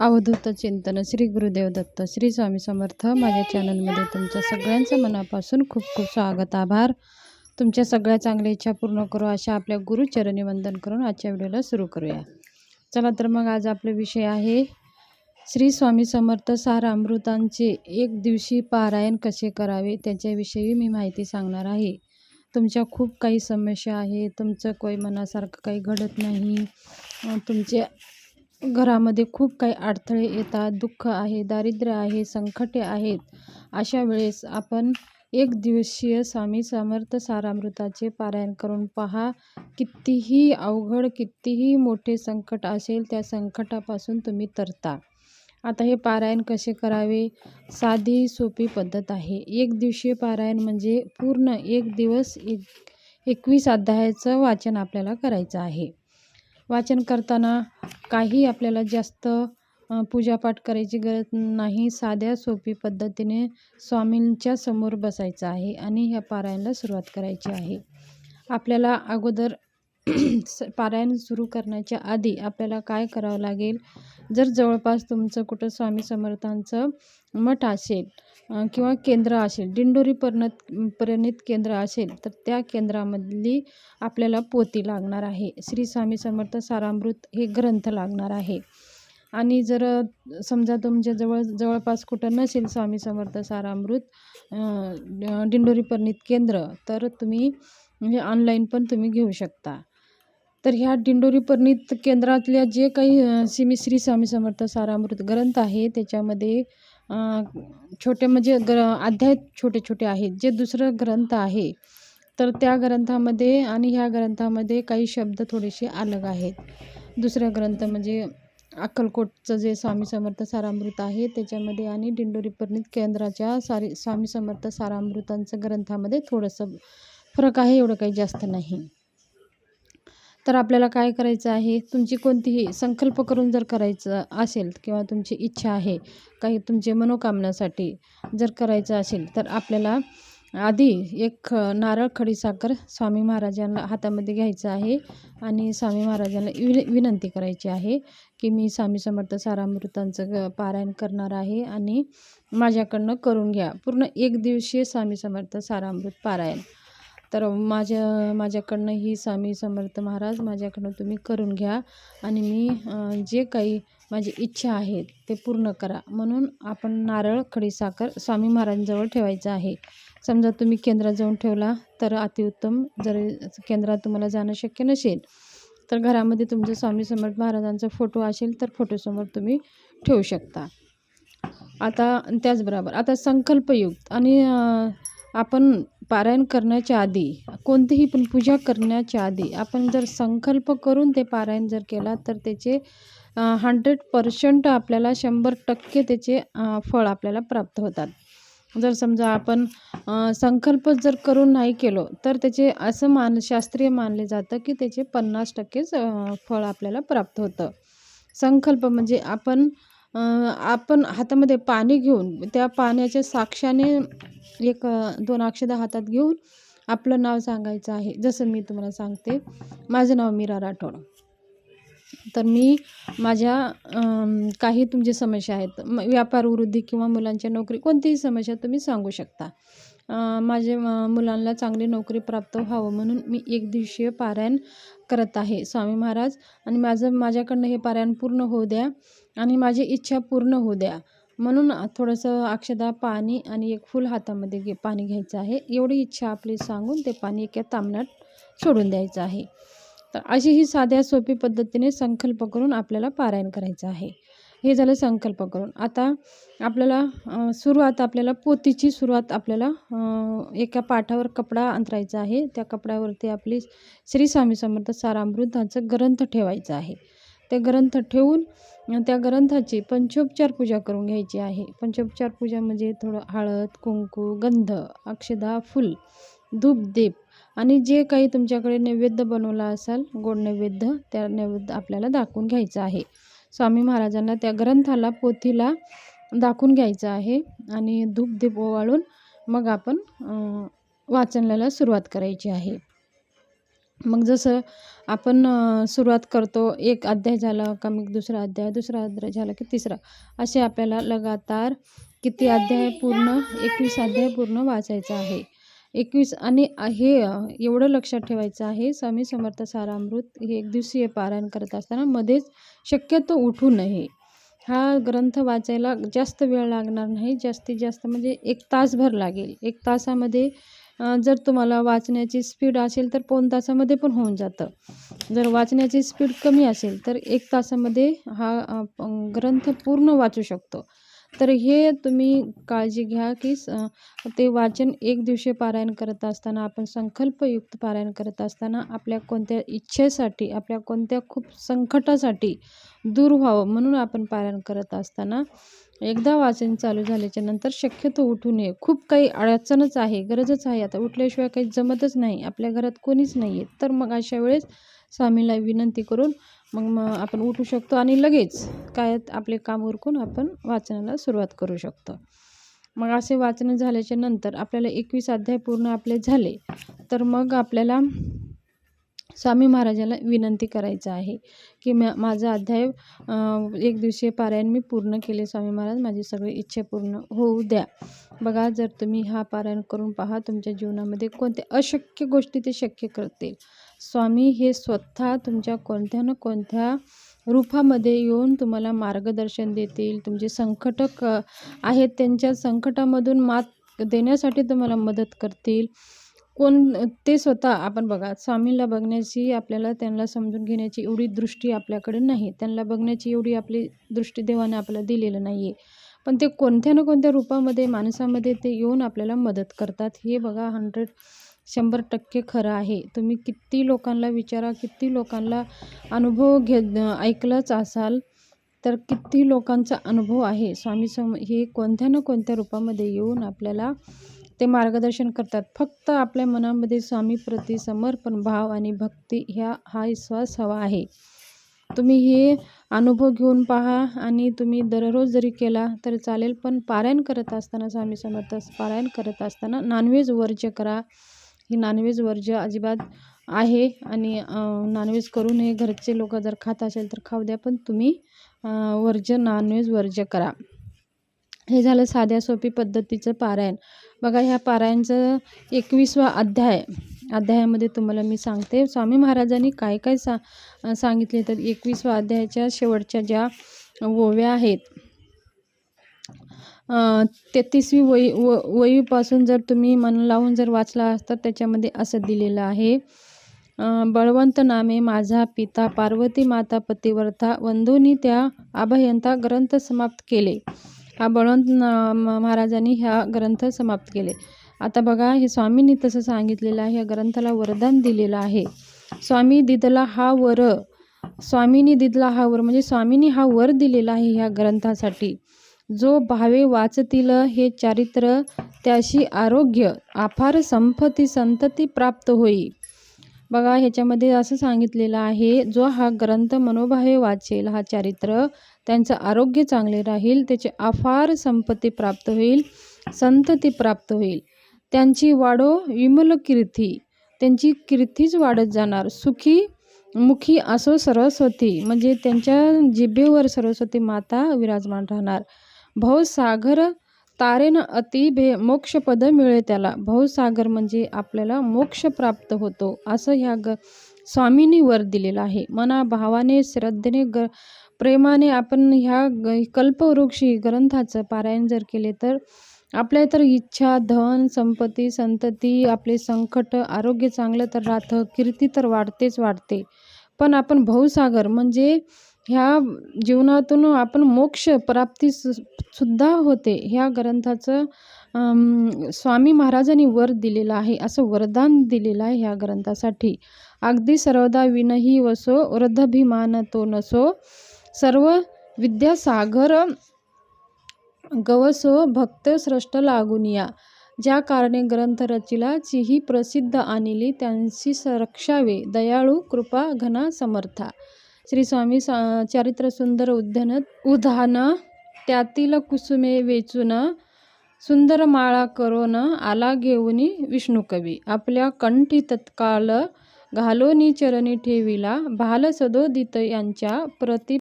अवधूत चिंतन श्री गुरुदेव दत्त श्री स्वामी समर्थ. माझ्या चॅनलमध्ये तुमच्या सगळ्यांचं मनापासून खूप खूप स्वागत आभार. तुमच्या सगळ्या चांगल्या इच्छा पूर्ण करू अशा आपल्या गुरुचरणी वंदन करून आजच्या व्हिडिओला सुरू करूया. चला तर मग आज आपला विषय आहे श्री स्वामी समर्थ सार अमृतांचे एक दिवशी पारायण कसे करावे त्याच्याविषयी मी माहिती सांगणार आहे. तुमच्या खूप काही समस्या आहे तुमचं काही मनासारखं काही घडत नाही अं, तुमच्या घरामध्ये खूप काही अडथळे येतात दुःख आहे दारिद्र्य आहे संकटे आहेत. अशा वेळेस आपण एक दिवसीय स्वामी समर्थ सारामृताचे पारायण करून पहा. कितीही अवघड कितीही मोठे संकट असेल त्या संकटापासून तुम्ही तरता. आता हे पारायण कसे करावे? साधी सोपी पद्धत आहे. एक दिवशीय पारायण म्हणजे पूर्ण एक दिवस एक एकवीस अध्यायाचं वाचन आपल्याला करायचं आहे. वाचन करताना काही आपल्याला जास्त पूजापाठ करायची गरज नाही. साध्या सोपी पद्धतीने स्वामींच्या समोर बसायचं आहे आणि ह्या पारायणाला सुरुवात करायची आहे. आपल्याला अगोदर स पारायण सुरू करण्याच्या आधी आपल्याला काय करावं लागेल? जर जवळपास तुमचं कुठं स्वामी समर्थांचं मठ असेल किंवा केंद्र असेल दिंडोरी परिणत परिणित केंद्र असेल तर त्या केंद्रामधली आपल्याला पोती लागणार आहे. श्री स्वामी समर्थ सारामृत हे ग्रंथ लागणार आहे. आणि जर समजा तुमच्या जवळ जवळपास कुठं नसेल स्वामी समर्थ सारामृत डिंडोरी दिंडोरी परिणित केंद्र तर तुम्ही म्हणजे ऑनलाईन पण तुम्ही घेऊ शकता. तर ह्या दिंडोरी परिणित केंद्रातल्या जे काही सिमी श्री स्वामी समर्थ सारामृत ग्रंथ आहे त्याच्यामध्ये छोटे म्हणजे ग्र अध्याय छोटे छोटे आहेत. जे दुसरं ग्रंथ आहे तर त्या ग्रंथामध्ये आणि ह्या ग्रंथामध्ये काही शब्द थोडेसे अलग आहेत. दुसरा ग्रंथ म्हणजे अक्कलकोटचं जे स्वामी समर्थ सारामृत आहे त्याच्यामध्ये आणि दिंडोरी परिणित केंद्राच्या सारी स्वामी समर्थ सारामृतांचं ग्रंथामध्ये थोडंसं फरक आहे एवढं काही जास्त नाही. तर आपल्याला काय करायचं आहे? तुमची कोणतीही संकल्प करून जर करायचं असेल किंवा तुमची इच्छा आहे काही तुमचे मनोकामनासाठी जर करायचं असेल तर आपल्याला आधी एक ख नारळ खडीसाखर स्वामी महाराजांना हातामध्ये घ्यायचं आहे आणि स्वामी महाराजांना वि विनंती करायची आहे की मी स्वामी समर्थ सारामृतांचं ग पारायण करणार आहे आणि माझ्याकडनं करून घ्या. पूर्ण एक दिवशीय स्वामी समर्थ सारामृत पारायण. तर माझ्या माझ्याकडनं ही स्वामी समर्थ महाराज माझ्याकडनं तुम्ही करून घ्या आणि मी जे काही माझी इच्छा आहे ते पूर्ण करा. म्हणून आपण नारळ खडीसाखर स्वामी महाराजांजवळ ठेवायचं आहे. समजा तुम्ही केंद्रात जाऊन ठेवला तर अतिउत्तम जर केंद्रात तुम्हाला जाणं शक्य नसेल तर घरामध्ये तुमचं स्वामी समर्थ महाराजांचा फोटो असेल तर फोटोसमोर तुम्ही ठेवू शकता. आता त्याचबरोबर आता संकल्पयुक्त आणि आपण पारायण करण्याच्या आधी कोणतीही पण पूजा करण्याच्या आधी आपण जर संकल्प करून ते पारायण जर केला तर त्याचे हंड्रेड पर्सेंट आपल्याला शंभर टक्के त्याचे फळ आपल्याला प्राप्त होतात. जर समजा आपण संकल्प जर करून नाही केलो तर त्याचे असं मान शास्त्रीय मानले जातं की त्याचे पन्नास टक्केच फळ आपल्याला प्राप्त होतं. संकल्प म्हणजे आपण आपण हातामध्ये पाणी घेऊन त्या पाण्याच्या साक्षाने एक दोन अक्षदा हातात घेऊन आपलं नाव सांगायचं आहे. जसं मी तुम्हाला सांगते माझं नाव मीरा राठोड. तर मी माझ्या काही तुमची समस्या आहेत व्यापार वृद्धी किंवा मुलांच्या नोकरी कोणतीही समस्या तुम्ही सांगू शकता. माझे मुलांना चांगली नोकरी प्राप्त व्हावं म्हणून मी एक दिवशीय पारायण करत आहे. स्वामी महाराज आणि माझं माझ्याकडनं हे पारायण पूर्ण होऊ द्या आणि माझी इच्छा पूर्ण होऊ द्या. म्हणून थोडंसं अक्षदा पाणी आणि एक फुल हातामध्ये घे पाणी घ्यायचं आहे. एवढी इच्छा आपली सांगून ते पाणी एका तांबण्यात सोडून द्यायचं आहे. तर अशी ही साध्या सोपी पद्धतीने संकल्प करून आपल्याला पारायण करायचं आहे. हे झालं संकल्प करून आता आपल्याला सुरुवात आपल्याला पोतीची सुरुवात आपल्याला एका पाठावर कपडा अंतरायचा आहे. त्या कपड्यावरती आपली श्री स्वामी समर्थ सारामृताचं ग्रंथ ठेवायचं आहे. ते ग्रंथ ठेवून त्या ग्रंथाची पंचोपचार पूजा करून घ्यायची आहे. पंचोपचार पूजा म्हणजे थोडं हळद कुंकू गंध अक्षदा फुल धूप दीप आणि जे काही तुमच्याकडे नैवेद्य बनवला असाल गोड नैवेद्य त्या नैवेद्य आपल्याला दाखवून घ्यायचं आहे. स्वामी महाराजांना त्या ग्रंथाला पोथीला दाखवून घ्यायचं आहे आणि धूप धीप ओवाळून मग आपण वाचनाला सुरुवात करायची आहे. मग जसं आपण सुरुवात करतो एक अध्याय झाला का मग दुसरा अध्याय दुसरा अध्याय झाला की तिसरा असे आपल्याला लगातार किती अध्याय पूर्ण एकवीस अध्याय पूर्ण वाचायचं आहे. एकवीस आणि हे एवढं लक्षात ठेवायचं आहे. स्वामी समर्थ सारामृत हे एक दिवसीय पारायण करत असताना मध्येच शक्यतो उठू नये. हा ग्रंथ वाचायला जास्त वेळ लागणार नाही. जास्तीत जास्त म्हणजे एक तासभर लागेल. एक तासामध्ये जर तुम्हाला वाचण्याची स्पीड असेल तर पाऊण तासामध्ये पण होऊन जातं. जर वाचण्याची स्पीड कमी असेल तर एक तासामध्ये हा ग्रंथ पूर्ण वाचू शकतो. तर हे तुम्ही काळजी घ्या की स- ते वाचन एक दिवशी पारायण करत असताना आपण संकल्पयुक्त पारायण करत असताना आपल्या कोणत्या इच्छेसाठी आपल्या कोणत्या खूप संकटासाठी दूर व्हावं म्हणून आपण पारायण करत असताना एकदा वाचन चालू झाल्याच्यानंतर शक्यतो उठू नये खूप काही अडचणच आहे गरजच आहे. आता उठल्याशिवाय काही जमतच नाही. आपल्या घरात कोणीच नाही आहे तर मग अशा वेळेस स्वामीला विनंती करून मग मग आपण उठू शकतो आणि लगेच काय आपले काम उरकून आपण वाचनाला सुरुवात करू शकतो. मग असे वाचन झाल्याच्यानंतर आपल्याला एकवीस अध्याय पूर्ण आपले झाले. तर मग आपल्याला स्वामी महाराजाला विनंती करायचं आहे की मा माझा अध्याय एक दिवशी पारायण मी पूर्ण केले. स्वामी महाराज माझी सगळी इच्छा पूर्ण होऊ द्या. बघा जर तुम्ही हा पारायण करून पहा तुमच्या जीवनामध्ये कोणत्या अशक्य गोष्टी ते शक्य करतील? स्वामी हे स्वतः तुमच्या कोणत्या ना कोणत्या रूपामध्ये येऊन तुम्हाला मार्गदर्शन देतील. तुमचे संकट आहेत त्यांच्या संकटामधून मात देण्यासाठी तुम्हाला मदत करतील. कोण ते स्वतः आपण बघा स्वामींना बघण्याची आपल्याला त्यांना समजून घेण्याची एवढी दृष्टी आपल्याकडे नाही. त्यांना बघण्याची एवढी आपली दृष्टी देवाने आपल्याला दिलेलं नाही आहे पण ते कोणत्या ना कोणत्या रूपामध्ये माणसामध्ये ते येऊन आपल्याला मदत करतात हे बघा हंड्रेड शंभर टक्के खरं आहे. तुम्ही किती लोकांना विचारा किती लोकांना अनुभव घे ऐकलंच असाल तर किती लोकांचा अनुभव आहे. स्वामी सम हे कोणत्या ना कोणत्या रूपामध्ये येऊन आपल्याला ते मार्गदर्शन करतात. फक्त आपल्या मनामध्ये स्वामीप्रती समर्पण भाव आणि भक्ती ह्या हा विश्वास हवा आहे. तुम्ही हे अनुभव घेऊन पहा आणि तुम्ही दररोज जरी केला तरी चालेल पण पारायण करत असताना स्वामी समर्थ पारायण करत असताना नॉनव्हेज वर्ज्य करा. ही नॉनव्हेज वर्ज्य अजिबात आहे आणि नॉनव्हेज करू नये घरचे लोक जर खात असेल तर खाऊ द्या पण तुम्ही वर्ज्य नॉनव्हेज वर्ज्य करा. हे झालं साध्या सोपी पद्धतीचं पारायण. बघा ह्या पारायणचं एकवीसवा अध्याय. अध्यायामध्ये तुम्हाला मी सांगते. स्वामी महाराजांनी काय काय सा सांगितले तर एकवीसवा अध्यायाच्या शेवटच्या ज्या ओव्या आहेत तेहतीसवी वही व वहीपासून जर तुम्ही मन लावून जर वाचला असता त्याच्यामध्ये असं दिलेलं आहे बळवंत नामे माझा पिता पार्वती माता पतिव्रता वंधूनी त्या अभयंता ग्रंथ समाप्त केले. हा बळवंत म- महाराजांनी ह्या ग्रंथ समाप्त केले. आता बघा हे स्वामींनी तसं सांगितलेलं आहे या ग्रंथाला वरदान दिलेलं आहे. स्वामी दिदला हा वर स्वामींनी दिदला हा वर म्हणजे स्वामींनी हा वर दिलेला आहे ह्या ग्रंथासाठी. जो भावे वाचतील हे चारित्र त्याशी आरोग्य आफार संपत्ती संतती प्राप्त होई. बघा ह्याच्यामध्ये असं सांगितलेलं आहे जो हा ग्रंथ मनोभावे वाचेल हा चारित्र त्यांचं आरोग्य चांगले राहील त्याची अफार संपत्ती प्राप्त होईल संतती प्राप्त होईल. त्यांची वाढो विमल कीर्ती त्यांची कीर्तीच वाढत जाणार. सुखी मुखी असो सरस्वती म्हणजे त्यांच्या जिभेवर सरस्वती माता विराजमान राहणार. भवसागर तारेन अति भे मोक्षपद मिळे त्याला. भवसागर म्हणजे आपल्याला मोक्ष प्राप्त होतो असं ह्या ग स्वामींनी वर दिलेलं आहे. मना भावाने श्रद्धेने ग प्रेमाने आपण ह्या ग कल्पवृक्षी ग्रंथाचं पारायण जर केले तर आपल्या तर इच्छा धन संपत्ती संतती आपले संकट आरोग्य चांगलं तर राहतं कीर्ती तर वाढतेच वाढते. पण आपण भवसागर म्हणजे ह्या जीवनातून आपण मोक्ष प्राप्ती सु सुद्धा होते. ह्या ग्रंथाचं स्वामी महाराजांनी वर दिलेलं आहे असं वरदान दिलेलं आहे ह्या ग्रंथासाठी. अगदी सर्वदा विनही वसो वृद्धाभिमान तो नसो. सर्व विद्यासागर गवसो भक्त स्रष्ट लागुनिया ज्या कारणे ग्रंथ रचिला ही प्रसिद्ध आणली त्यांची रक्षावे. दयाळू कृपा घना समर्था. श्री स्वामी सा चारित्र सुंदर उद्यान उधान त्यातील कुसुमे वेचून सुंदर माळा करोन आला घेऊनी विष्णुकवी आपल्या कंठी तत्काल घालोनी चरणी ठेविला भाल सदोदित यांच्या प्रति